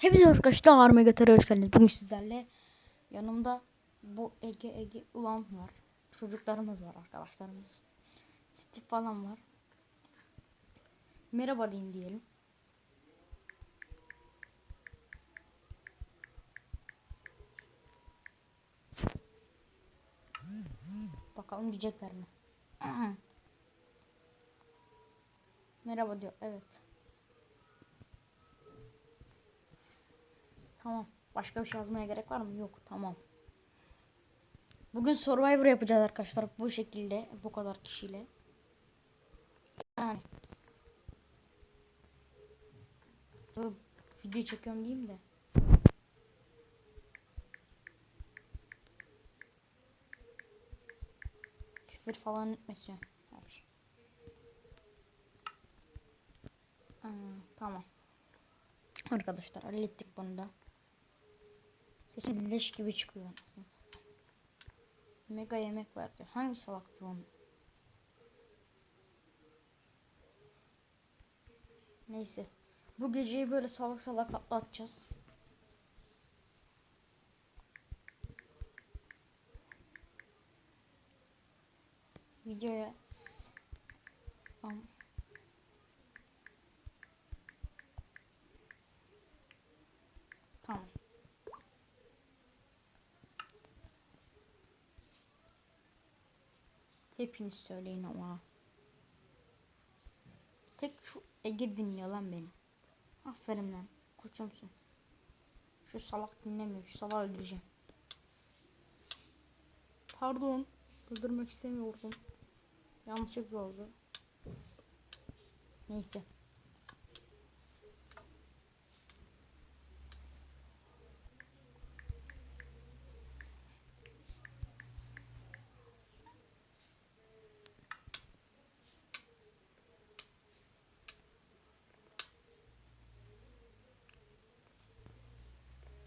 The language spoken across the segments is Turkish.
Hepinize arkadaşlar Megatar'a hoş geldiniz. Bugün sizlerle yanımda bu Ege Ege ulan var. Çocuklarımız var arkadaşlarımız. Steve falan var. Merhaba deyin diyelim. Bakalım diyecekler mi? Merhaba diyor. Evet. Tamam. Başka bir şey yazmaya gerek var mı? Yok. Tamam. Bugün Survivor yapacağız arkadaşlar. Bu şekilde. Bu kadar kişiyle. Yani. Dur. Video çekiyorum diyeyim de. Küfür falan etmesin. Hmm, tamam. Arkadaşlar hallettik bunu da. Sesim leş gibi çıkıyor. Mega yemek verdi. Hangi salak bu onu? Neyse. Bu geceyi böyle salak salak atlatacağız. Videoya Hepiniz söyleyin ama. Tek şu Ege dinliyor lan beni. Aferin lan. Koçumsun. Şu salak dinlemiyor. Şu salağı öldüreceğim. Pardon. Öldürmek istemiyordum. Yanlışlıkla oldu. Neyse.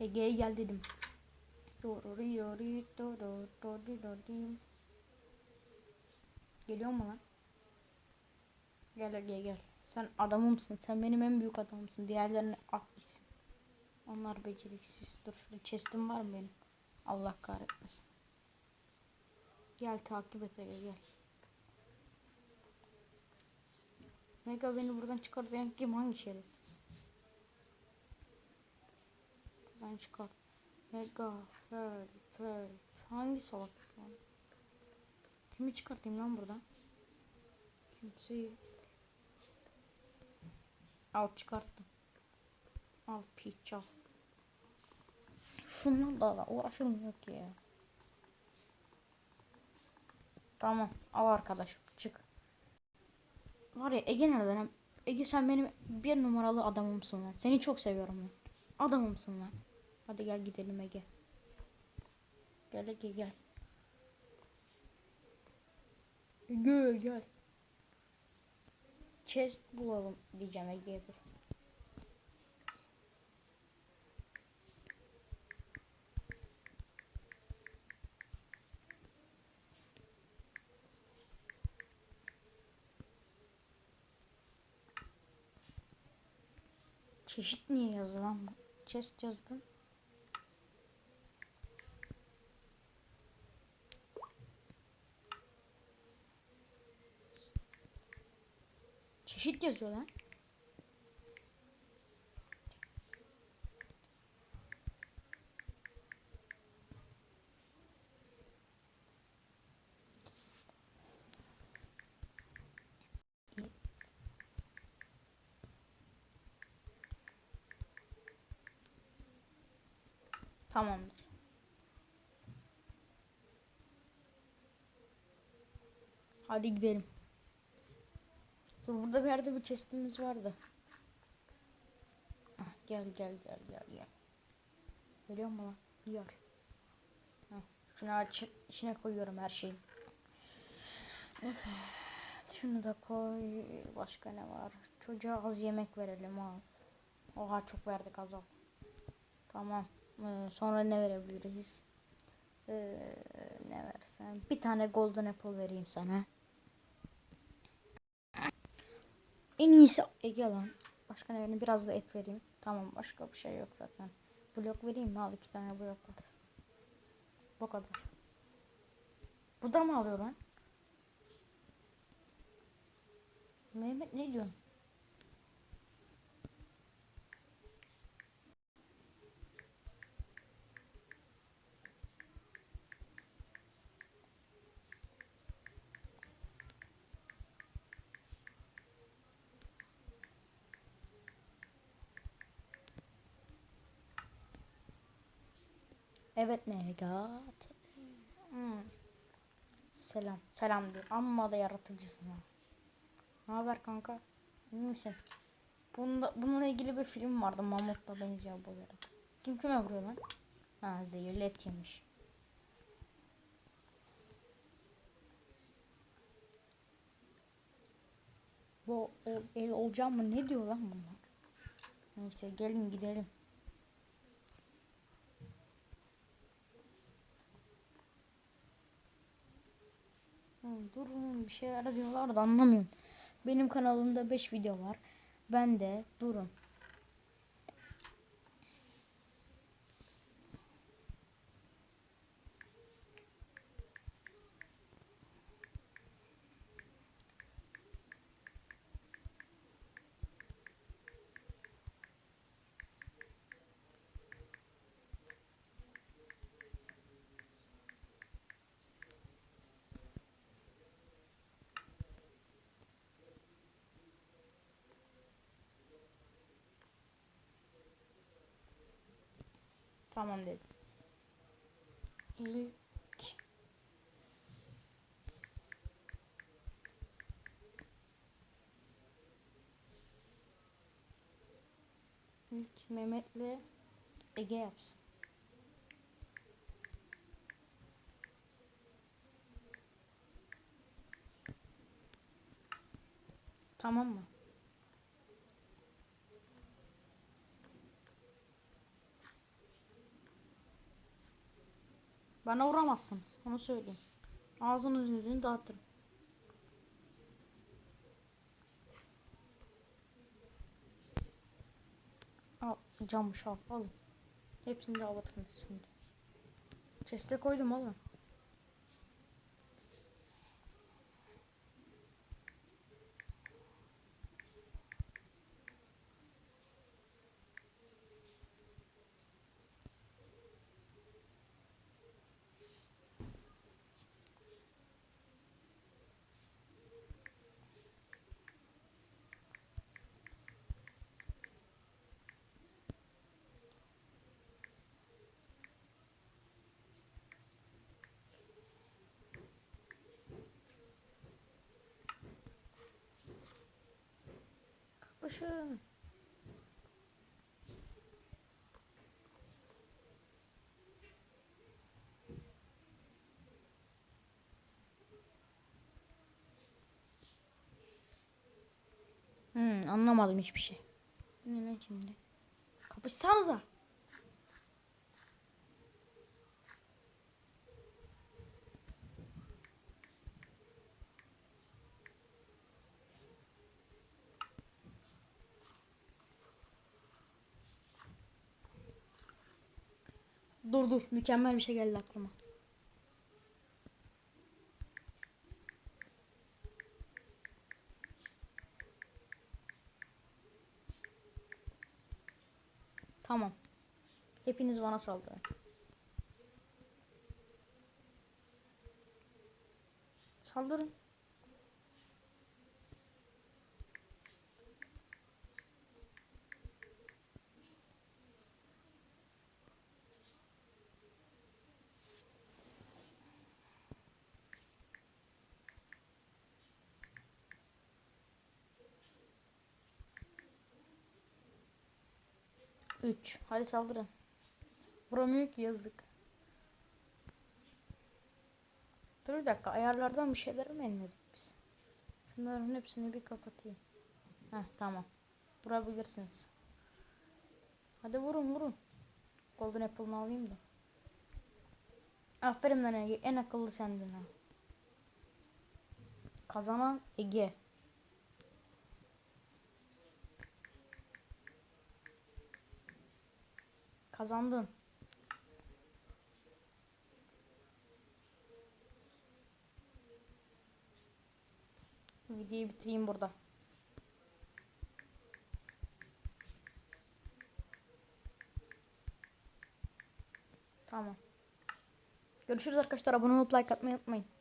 Ege'ye gel dedim. Geliyor mu lan? Gel Ege gel. Sen adamımsın. Sen benim en büyük adamımsın. Diğerlerini at gitsin. Onlar beceriksiz. Dur şurada chest'im var mı benim? Allah kahretmesin. Gel takip et Ege gel. Mega beni buradan çıkartayan kim? Hangi şerefsiz? Ben çıkart. Mega, Pearl, Pearl. Hangi salak lan? Kimi çıkartayım lan buradan? Kimseyi. Al çıkarttım. Al piç al. Şunlarla da uğraşılmıyor ki ya. Tamam al arkadaş çık. Var ya Ege nereden? Ege sen benim bir numaralı adamımsın lan. Seni çok seviyorum lan. Adamımsın lan. Hadi gel gidelim Ege. Gel Ege gel. Ege gel. Chest bulalım diyeceğim Ege'ye. Çeşit niye yazdı lan bu? Chest yazdım. Çeşit yazıyor lan. Tamamdır. Hadi gidelim. Dur burada bir yerde bir chestimiz vardı. Ah, gel gel gel gel gel. Geliyor mu lan? Yer. Heh, şunu aç, içine koyuyorum her şeyi. Evet. Şunu da koy. Başka ne var? Çocuğa az yemek verelim al. Oha çok verdik az al. Tamam. Ee, sonra ne verebiliriz? Ee, ne versem? Bir tane golden apple vereyim sana. En iyisi Ege lan. Başka ne? Biraz da et vereyim. Tamam başka bir şey yok zaten. Blok vereyim mi? Al iki tane blok var. Bu kadar. Bu da mı alıyor lan? Mehmet ne diyorsun? Evet Mega. Hmm. Selam. Selam diyor. Amma da yaratıcısın ha. Ne haber kanka? İyi misin? Bunda, bununla ilgili bir film vardı. Mamut'la benziyor bu yere. Kim kime vuruyor lan? Ha zehirli et yemiş. Bu el olacağım mı? Ne diyor lan bunlar? Neyse gelin gidelim. Durun bir şeyler diyorlar da anlamıyorum. Benim kanalımda 5 video var. Ben de durun. Tamam dedim. İlk İlk Mehmet'le Ege yapsın. Tamam mı? Bana vuramazsınız. Onu söyleyeyim. Ağzınızın yüzünü dağıtırım. Al camış al alın. Hepsini de alırsınız şimdi. Chest'e koydum alın. Kapışın. Hmm, anlamadım hiçbir şey. Ne lan şimdi? Kapışsanıza. Dur dur mükemmel bir şey geldi aklıma. Tamam. Hepiniz bana saldırın. Saldırın. Üç. Hadi saldırın. Vuramıyor ki yazık. Dur bir dakika ayarlardan bir şeyler mi elledik biz? Şunların hepsini bir kapatayım. Heh tamam. Vurabilirsiniz. Hadi vurun vurun. Golden Apple'ını alayım da. Aferin lan Ege. En akıllı sendin ha. Kazanan Ege. Kazandın. Videoyu bitireyim burada. Tamam. Görüşürüz arkadaşlar. Abone olup like atmayı unutmayın.